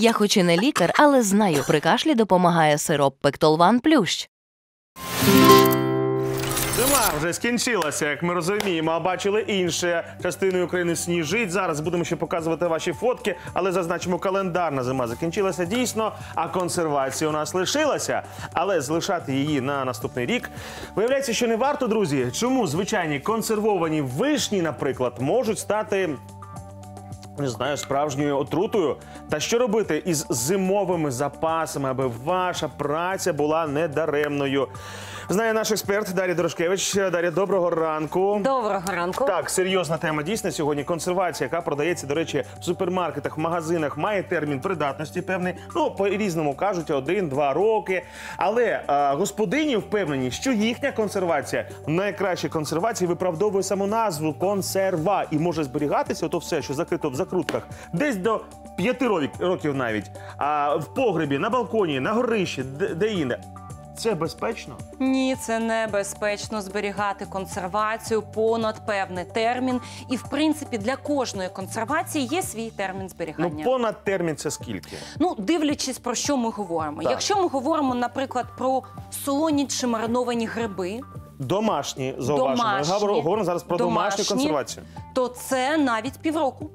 Я хоч і не лікар, але знаю, при кашлі допомагає сироп Пектолван Плющ. Зима вже скінчилася, як ми розуміємо. А бачили інше частиною України сніжить. Зараз будемо ще показувати ваші фотки, але зазначимо, календарна зима закінчилася дійсно, а консервація у нас лишилася. Але залишати її на наступний рік виявляється, що не варто, друзі. Чому звичайні консервовані вишні, наприклад, можуть стати. Не знаю, справжньою отрутою. Та що робити із зимовими запасами, аби ваша праця була недаремною? Знає наш експерт Дар'я Дорошкевич. Дар'я, доброго ранку. Доброго ранку. Так, серйозна тема дійсно сьогодні. Консервація, яка продається, до речі, в супермаркетах, в магазинах, має термін придатності певний. Ну, по різному кажуть, один-два роки. Але а, господині впевнені, що їхня консервація найкраща консервація виправдовує саму назву консерва і може зберігатися ото все, що закрито в закрутках, десь до п'яти років- років навіть. А в погребі, на балконі, на горищі, де, де інде. Це безпечно? Ні, це небезпечно зберігати консервацію понад певний термін. І в принципі для кожної консервації є свій термін зберігання. Ну, понад термін це скільки? Ну, дивлячись про що ми говоримо. Так. Якщо ми говоримо, наприклад, про солоні чи мариновані гриби, Домашні зауваження. Ми Домашні. говоримо зараз про домашню консервацію. то це навіть півроку.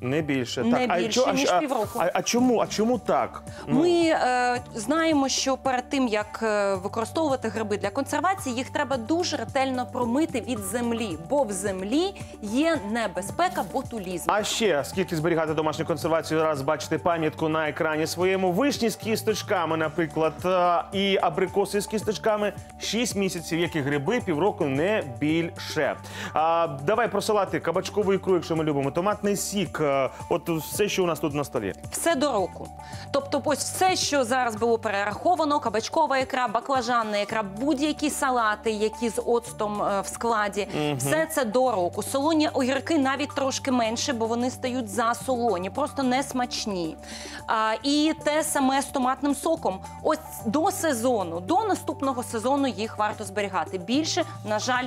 Не більше. Не так. більше, а, ніж а, півроку. А, а чому? А чому так? Ну, Ми е, знаємо, що перед тим як е, використовувати гриби для консервації, їх треба дуже ретельно промити від землі, бо в землі є небезпека ботулізму. А ще скільки зберігати домашню консервацію? Раз бачите пам'ятку на екрані своєму. Вишні з кісточками, наприклад, е, і абрикоси з кісточками. 6 місяців, як і гриби, півроку не більше. А, давай про салати, кабачкову ікру, якщо ми любимо, томатний сік. е, От все, що у нас тут на столі. Все до року. Тобто, ось все, що зараз було перераховано: кабачкова ікра, баклажанна ікра, будь-які салати, які з оцтом е, в складі, все це до року. Солоні огірки навіть трошки менше, бо вони стають засолоні, просто не смачні. А, і те саме з томатним соком. Ось до сезону, до наступного сезону їх варто зберігати. Більше, на жаль,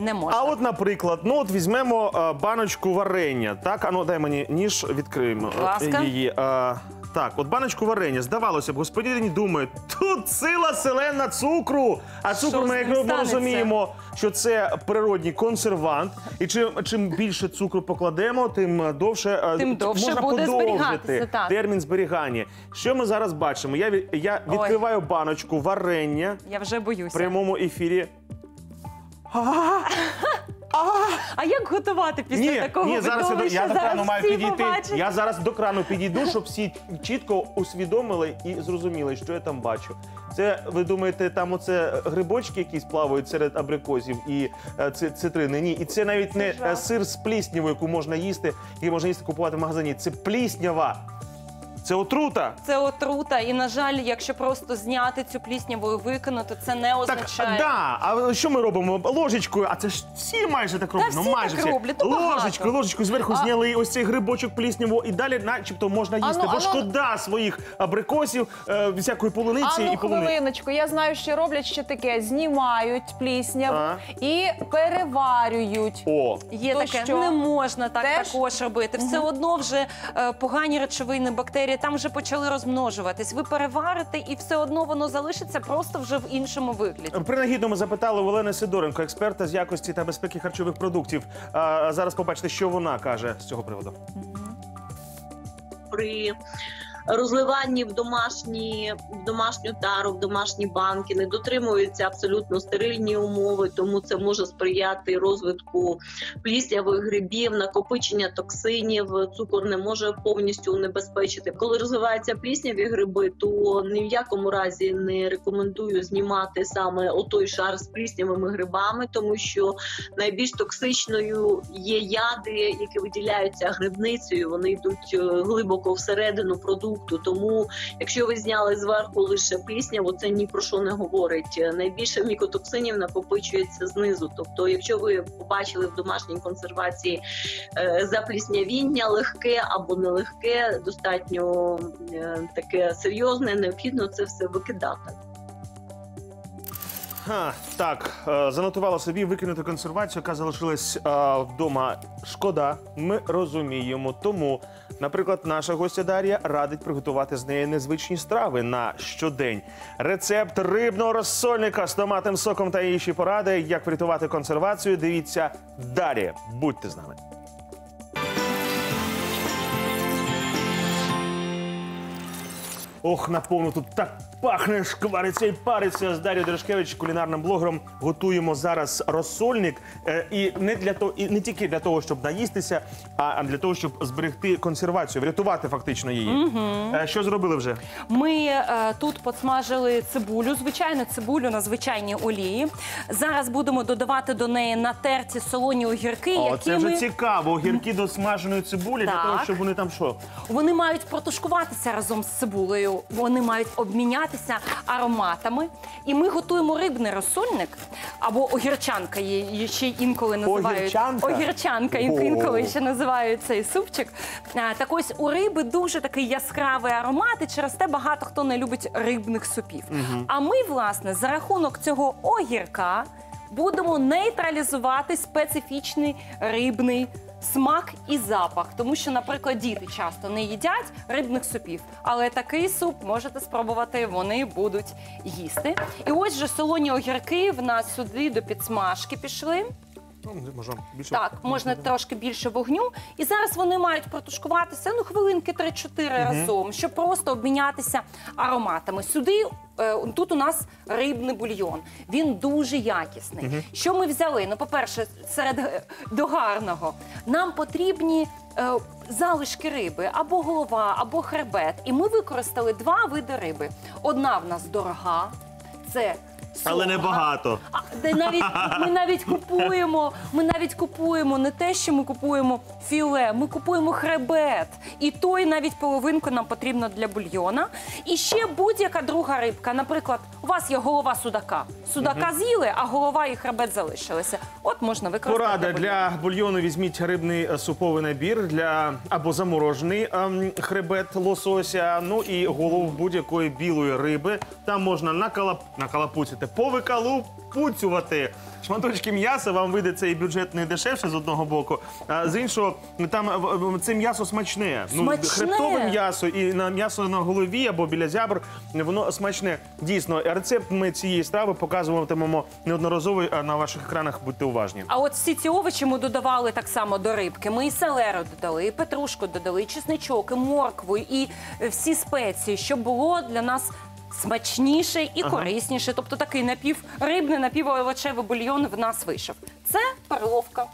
не можна. А от, наприклад, ну от візьмемо е, баночку варення. Так, а ну дай мені ніж відкриємо е, Будь ласка. її. Е, так, от баночку варення. Здавалося б, господині думає, тут сила селена цукру. А цукру, з ми, ним як ми станеться? розуміємо, що це природній консервант. І чим, чим більше цукру покладемо, тим довше, е, Тим довше можна буде подовжити зберігатися, так. термін зберігання. Що ми зараз бачимо? Я, від- я Ой. відкриваю баночку варення Я вже в боюся. прямому ефірі. А як готувати після Ні, такого ні, зараз я, до- видовища? до крану маю всі підійти. побачать. Я зараз до крану підійду, щоб всі чітко усвідомили і зрозуміли, що я там бачу. Це ви думаєте, там оце грибочки якісь плавають серед абрикосів і е, ци- цитрини? Ні, і це навіть не жах. е, сир з пліснявою, яку можна їсти, який можна їсти купувати в магазині. Це пліснява. Це отрута. Це отрута, і на жаль, якщо просто зняти цю плісняву і викинути, це не Так, означає. да. А що ми робимо? Ложечкою, а це ж всі майже так роблять. всі майже так роблять, ну, багато. ложечкою, ложечкою зверху А- зняли ось цей грибочок плісняву і далі, начебто, можна їсти. Ану, Бо ану. шкода своїх абрикосів, е, всякої полуниці А ну і полуниці. хвилиночку, я знаю, що роблять ще таке: знімають плісняв А. і переварюють. О, Є То таке, що? не можна так Теж? також робити. Все одно вже е, погані речовини, бактерії там вже почали розмножуватись. Ви переварите, і все одно воно залишиться просто вже в іншому вигляді. принагідно ми запитали у Олени Сидоренко, експерта з якості та безпеки харчових продуктів. А зараз побачите, що вона каже з цього приводу. при розливанні в домашні в домашню тару, в домашні банки не дотримуються абсолютно стерильні умови, тому це може сприяти розвитку пліснявих грибів, накопичення токсинів. Цукор не може повністю унебезпечити. Коли розвиваються плісняві гриби, то ні в якому разі не рекомендую знімати саме отой шар з пліснявими грибами, тому що найбільш токсичною є яди, які виділяються грибницею. Вони йдуть е, глибоко всередину продукту. Тому, якщо ви зняли зверху лише плісняву, це ні про що не говорить. Е, Найбільше мікотоксинів накопичується знизу. Тобто, якщо ви побачили в домашній консервації е, запліснявіння легке або нелегке, достатньо е, таке серйозне, необхідно це все викидати. Так, е, занотувала собі викинути консервацію, яка залишилась е, вдома. Шкода, ми розуміємо. Тому, наприклад, наша гостя Дар'я радить приготувати з неї незвичні страви на щодень. Рецепт рибного розсольника з томатним соком та інші поради, як врятувати консервацію. Дивіться далі. Будьте з нами. Ох, наповну тут так пахне, шквариться і париться з Дар'єю Дерешкевич, кулінарним блогером. Готуємо зараз розсольник. Е, і не для того, і не тільки для того, щоб наїстися, а для того, щоб зберегти консервацію, врятувати фактично її. Е, що зробили вже? Ми е, тут посмажили цибулю, звичайну цибулю на звичайній олії. Зараз будемо додавати до неї натерті солоні огірки, О, які це вже ми... цікаво. Огірки до смаженої цибулі для Так. того, щоб вони там що? Вони мають протушкуватися разом з цибулею. Вони мають обмінятися ароматами. І ми готуємо рибний розсольник або огірчанка. Її ще інколи називають Огірчанка? огірчанка. Інколи ще називають цей супчик. Так ось у риби дуже такий яскравий аромат, і через те багато хто не любить рибних супів. А ми, власне, за рахунок цього огірка будемо нейтралізувати специфічний рибний смак і запах. Тому що, наприклад, діти часто не їдять рибних супів, але такий суп можете спробувати, вони будуть їсти. І ось же солоні огірки в нас сюди до підсмажки пішли. Ну, можна більше. Так, можна трошки більше вогню. І зараз вони мають протушкуватися ну, хвилинки 3-4 разом, щоб просто обмінятися ароматами. Сюди е, тут у нас рибний бульйон. Він дуже якісний. Що ми взяли? Ну, по-перше, серед е, до гарного нам потрібні. е, Залишки риби або голова, або хребет. І ми використали два види риби. Одна в нас дорога, це Але сога. небагато. А, де навіть ми навіть купуємо. Ми навіть купуємо не те, що ми купуємо філе, ми купуємо хребет. І той навіть половинку нам потрібно для бульйона. І ще будь-яка друга рибка. Наприклад, у вас є голова судака. Судака з'їли, а голова і хребет залишилися. От можна використати. Порада для бульйону візьміть рибний е, суповий набір для або заморожений ем, хребет лосося, ну і голову будь-якої білої риби. Там можна накалап... накалапуцяти, повикалупуцювати. Шматочки м'яса вам вийде цей бюджет не дешевше з одного боку. А з іншого, там е, в- в- це м'ясо смачне. Ну, Смачне. хребтове м'ясо і на м'ясо на голові або біля зябр. Воно смачне. Дійсно, рецепт ми цієї страви показуватимемо неодноразово а на ваших екранах. Будьте уважні. А от всі ці овочі ми додавали так само до рибки. Ми і селеру додали, і петрушку додали, і чесничок, і моркву, і е, всі спеції, щоб було для нас. Смачніше і корисніше, тобто такий напіврибний, напівовочевий бульйон в нас вийшов. Це перловка.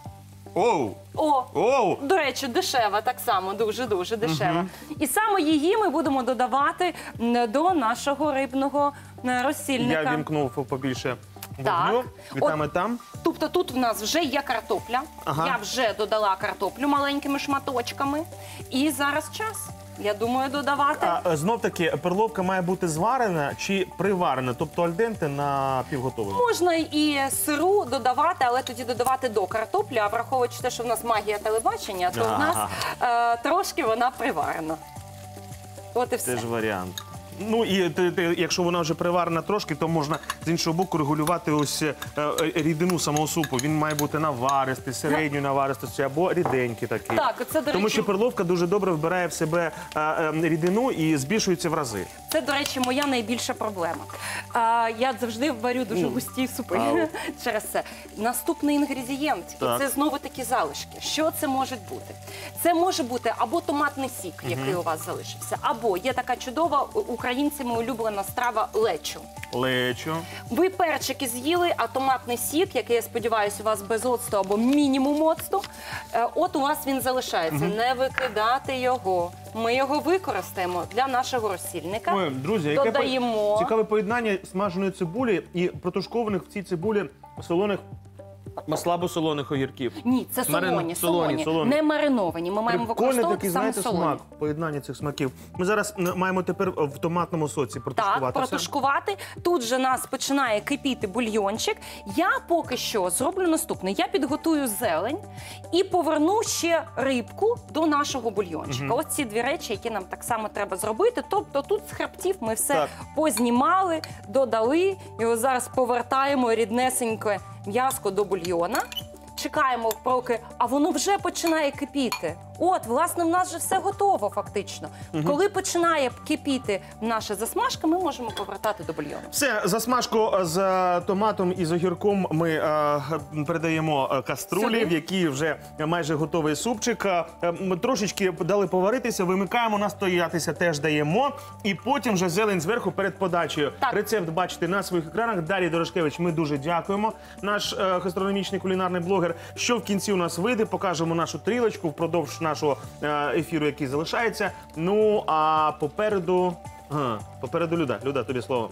Оу! О, Оу! до речі, дешева так само, дуже дуже дешева. І саме її ми будемо додавати м, до нашого рибного е, розсільника. Я вімкнув побільше Так. вогню. І От- там, і там. Тобто тут в нас вже є картопля. Ага. Я вже додала картоплю маленькими шматочками. І зараз час. Я думаю, додавати. А знов таки перловка має бути зварена чи приварена, тобто альденте на півготовому. Можна і сиру додавати, але тоді додавати до картоплі. А враховуючи те, що в нас магія телебачення, то в нас е, трошки вона приварена. От і все. Це ж варіант. Ну і якщо вона вже приварена трошки, то можна з іншого боку регулювати ось е, е, рідину самого супу. Він має бути наваристий, середньої наваристості або ріденький такий. Так, це, до Тому речі, що перловка дуже добре вбирає в себе е, е, рідину і збільшується в рази. Це, до речі, моя найбільша проблема. А, я завжди варю дуже густі супи Ау. через це. Наступний інгредієнт, Так. і це знову такі залишки. Що це може бути? Це може бути або томатний сік, який у вас залишився, або є така чудова у- українцями улюблена страва лечо. Лечо. Ви перчики з'їли, а томатний сік, який я сподіваюся, у вас без оцту або мінімум оцту, е, от у вас він залишається. Не викидати його. Ми його використаємо для нашого розсільника. Ой, друзі, яке додаємо. цікаве поєднання смаженої цибулі і протушкованих в цій цибулі солоних Слабосолоних огірків. Ні, це Марин- солоні, солоні, солоні, солоні. не мариновані. Ми маємо Прикольний використовувати такий, саме знаєте, солоні. смак, поєднання цих смаків. Ми зараз маємо тепер в томатному соці Так, протушкувати. все. протушкувати. Тут же нас починає кипіти бульйончик. Я поки що зроблю наступне. Я підготую зелень і поверну ще рибку до нашого бульйончика. Ось ці дві речі, які нам так само треба зробити. Тобто тут з хребтів ми все Так. познімали, додали. І ось зараз повертаємо ріднесеньке м'яско до бульйона. Чекаємо, поки, а воно вже починає кипіти. От, власне, в нас вже все готово, фактично. Коли починає кипіти наша засмажка, ми можемо повертати до бульйону. Все, засмажку з е, томатом і з огірком ми е, передаємо е, каструлі, Сюди. в якій вже майже готовий супчик. Е, Ми трошечки дали поваритися, вимикаємо, настоятися теж даємо. І потім вже зелень зверху перед подачею. Так. Рецепт бачите на своїх екранах. Дар'я Дорошкевич, ми дуже дякуємо. Наш е, гастрономічний кулінарний блогер. Що в кінці у нас вийде, покажемо нашу трілочку впродовж нашого е, ефіру, який залишається. Ну а попереду. Ага, попереду Люда. Люда, тобі слово.